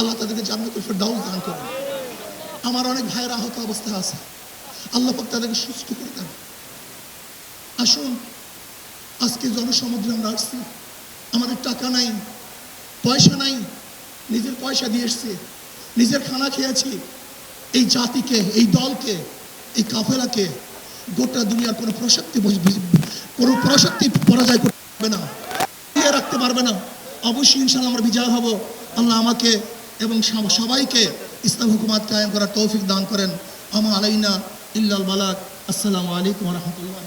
আল্লাহ তাদেরকে জান্নাতুল ফেরদাউস দান করেন। আমার অনেক ভাইয়ের আহত অবস্থায় আছে। আল্লাহ পাক তাদেরকে সুস্থ করে দেন। আসুন, আজকে জনসমুদ্রে আমরা আসছি। আমাদের টাকা নাই, পয়সা নাই, নিজের পয়সা দিয়ে এসছি। নিজের খানা খেয়েছি। এই জাতিকে, এই দলকে, এই কাফেলাকে গোটা দুনিয়ার কোনো প্রশক্তি কোনো প্রশক্তি পরাজয় করতে পারবে না। রাখতে পারবে না। অবশ্যই ইনশাল্লাহ আমরা বিজয় হব। আল্লাহ আমাকে এবং সবাইকে ইসলাম হুকুমাত কায়েম করার তৌফিক দান করেন। আমা আলাইনা ইল্লাল বালাক। আসসালামু আলাইকুম রহমতুল্লাহ।